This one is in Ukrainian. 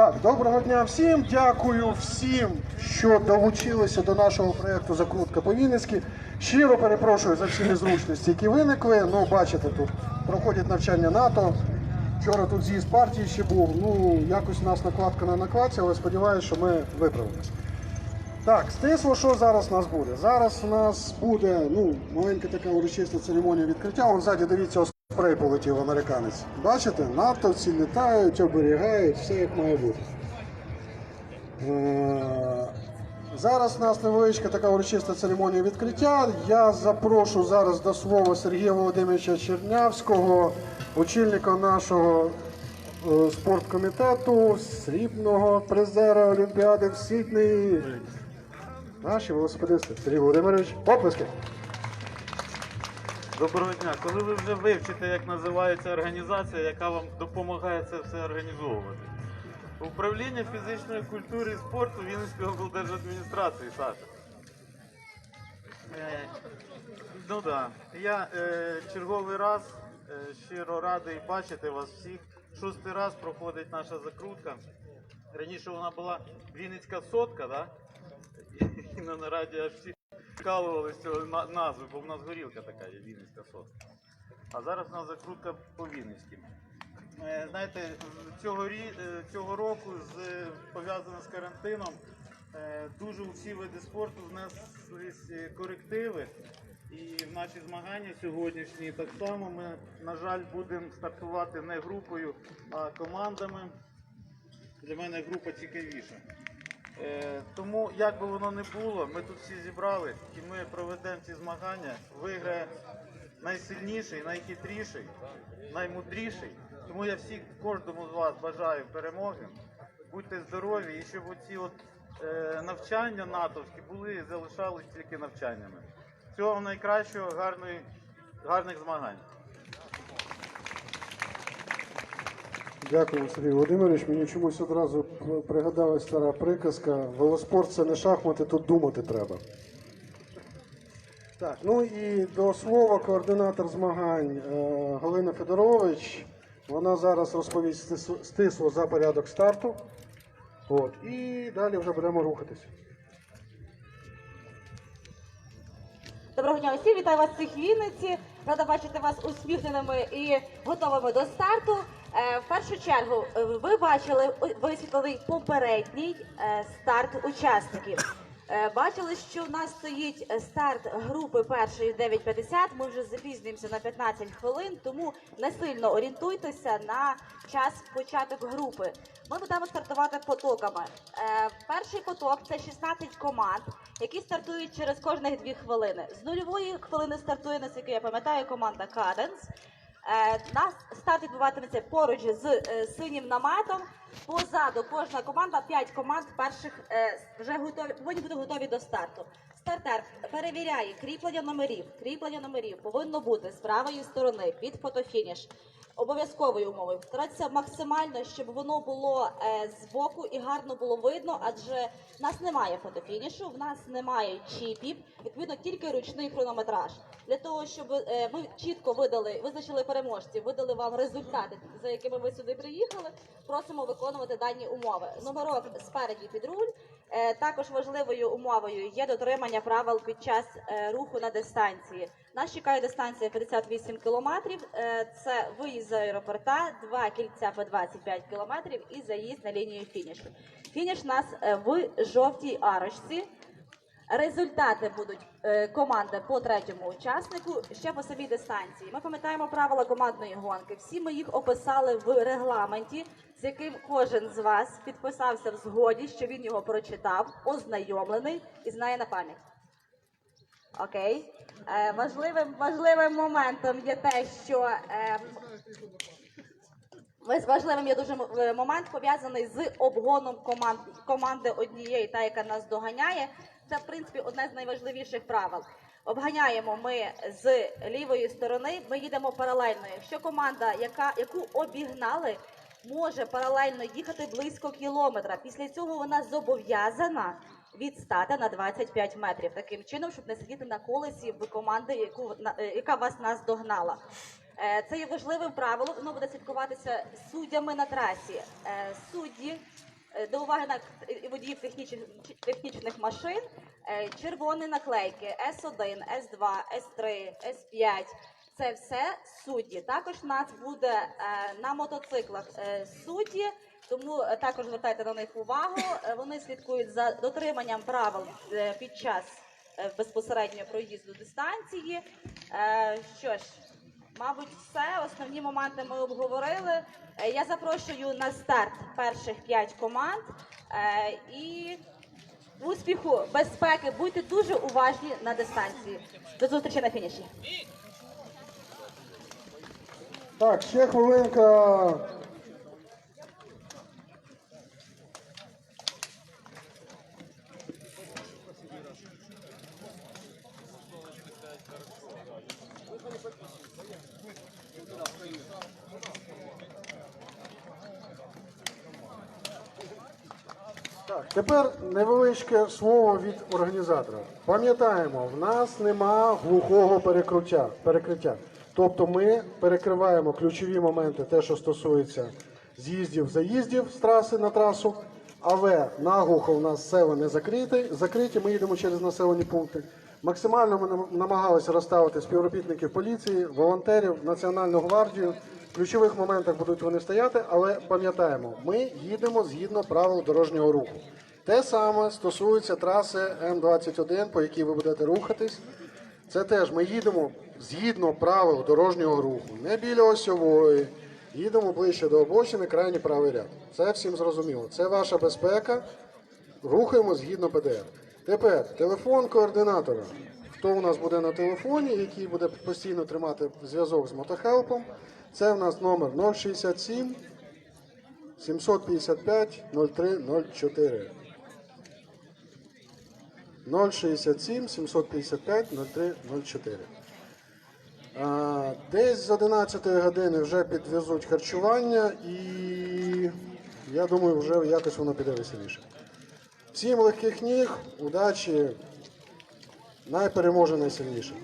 Так, доброго дня всім. Дякую всім, що долучилися до нашого проєкту Закрутка по Вінницьки. Щиро перепрошую за всі незручності, які виникли. Ну, бачите, тут проходять навчання НАТО. Вчора тут з'їзд партії ще був. Ну, якось у нас накладка на накладці, але сподіваюся, що ми виправимось. Так, стисло, що зараз у нас буде? Зараз у нас буде ну, маленька така урочиста церемонія відкриття. Вон ззаді, дивіться, спрей полетів американець. Бачите, натовці літають, оберігають, все як має бути. Е, Зараз у нас невеличка така урочиста церемонія відкриття. Я запрошу зараз до слова Сергія Володимировича Чернявського, очільника нашого е, спорткомітету, срібного призера Олімпіади в Сіднеї. Наші велосипедисти. Сергій Володимирович, оплески. Доброго дня. Коли ви вже вивчите, як називається організація, яка вам допомагає це все організовувати? Управління фізичної культури і спорту Вінницької облдержадміністрації, Саша. Е, ну. Да. Я е, черговий раз е, щиро радий бачити вас всіх. Шостий раз проходить наша закрутка. Раніше вона була Вінницька сотка, да? і на нараді аж всі на- назви, бо в нас горілка така є Вінницька сотка. А зараз у нас закрутка по Вінницьким. Е, Знаєте, цього, е, цього року пов'язано з карантином е, дуже у всі види спорту внеслись корективи. І в наші змагання сьогоднішні так само ми, на жаль, будемо стартувати не групою, а командами. Для мене група цікавіша. Е, тому, як би воно не було, ми тут всі зібрали і ми проведемо ці змагання. Виграє найсильніший, найхитріший, наймудріший. Тому я всіх, кожному з вас бажаю перемоги. Будьте здорові і щоб оці от, е, навчання натовські були і залишались тільки навчаннями. Всього найкращого, гарної, гарних змагань. Дякую, Сергій Володимирович. Мені чомусь одразу пригадалась стара приказка. Велоспорт це не шахмати, тут думати треба. Так, ну і до слова координатор змагань е, Галина Федорович. Вона зараз розповість стис- стисло за порядок старту. От, і далі вже будемо рухатись. Доброго дня усім, вітаю вас всіх Вінниці. Рада бачити вас усміхненими і готовими до старту. Е, В першу чергу е, ви бачили висвітлений попередній е, старт учасників. Бачили, що в нас стоїть старт групи першої в 9.50. Ми вже запізнюємося на 15 хвилин, тому не сильно орієнтуйтеся на час початок групи. Ми будемо стартувати потоками. Перший поток це 16 команд, які стартують через кожних 2 хвилини. З нульової хвилини стартує, наскільки я пам'ятаю, команда Cadence. Е, Нас старт відбуватиметься поруч з е, синім наметом. Позаду кожна команда, 5 команд перших е, вже готові повинні бути готові до старту. Стартер перевіряє кріплення номерів. Кріплення номерів повинно бути з правої сторони під фотофініш. Обов'язковою умовою старатися максимально, щоб воно було е, збоку і гарно було видно, адже в нас немає фотофінішу, в нас немає чіпів, відповідно тільки ручний хронометраж. Для того, щоб е, ми чітко видали, визначили переможців, видали вам результати, за якими ви сюди приїхали. Просимо виконувати дані умови. Номерок спереді під руль. Е, Також важливою умовою є дотримання правил під час е, руху на дистанції. Нас чекає дистанція 58 кілометрів. Е, Це виїзд з аеропорта, два кільця по 25 кілометрів і заїзд на лінію фінішу. Фініш нас в жовтій арочці. Результати будуть команди по третьому учаснику ще по самій дистанції. Ми пам'ятаємо правила командної гонки. Всі ми їх описали в регламенті, з яким кожен з вас підписався в згоді, що він його прочитав, ознайомлений і знає на пам'ять. Окей. Е, важливим, важливим моментом є те, що е, важливим є дуже е, момент пов'язаний з обгоном команд команди однієї, та яка нас доганяє. Це в принципі одне з найважливіших правил. Обганяємо ми з лівої сторони. Ми їдемо паралельно. Якщо команда, яка яку обігнали, може паралельно їхати близько кілометра. Після цього вона зобов'язана відстати на 25 метрів. Таким чином, щоб не сидіти на колесі в команди, яку е, яка вас наздогнала. Е, Це є важливим правилом, воно буде слідкуватися суддями на трасі. Е, Судді До уваги на водіїв технічних, технічних машин червоні наклейки S1, S2, S3, S5. Це все судді. Також нас буде е, на мотоциклах е, судді, тому е, також звертайте на них увагу. Вони слідкують за дотриманням правил під час е, безпосередньо проїзду дистанції. Що ж, Мабуть, все. Основні моменти ми обговорили. Я запрошую на старт перших п'ять команд. І успіху, безпеки, будьте дуже уважні на дистанції. До зустрічі на фініші. Так, ще хвилинка. Так, тепер невеличке слово від організатора. Пам'ятаємо, в нас нема глухого перекриття. Тобто ми перекриваємо ключові моменти, те, що стосується з'їздів, заїздів з траси на трасу. Але наглухо в нас села не закриті, закриті. Ми їдемо через населені пункти. Максимально ми намагалися розставити співробітників поліції, волонтерів, Національну гвардію. В ключових моментах будуть вони стояти, але пам'ятаємо, ми їдемо згідно правил дорожнього руху. Те саме стосується траси М21, по якій ви будете рухатись. Це теж ми їдемо згідно правил дорожнього руху, не біля осьової. Їдемо ближче до обочини, крайній правий ряд. Це всім зрозуміло. Це ваша безпека. Рухаємо згідно ПДР. Тепер телефон координатора. Хто у нас буде на телефоні, який буде постійно тримати зв'язок з мотохелпом? Це в нас номер 067 755 0304. 067 755 0304. А, Десь з 11 години вже підвезуть харчування і я думаю, вже якось воно піде веселіше. Всім легких ніг, удачі, найпереможе найсильніше.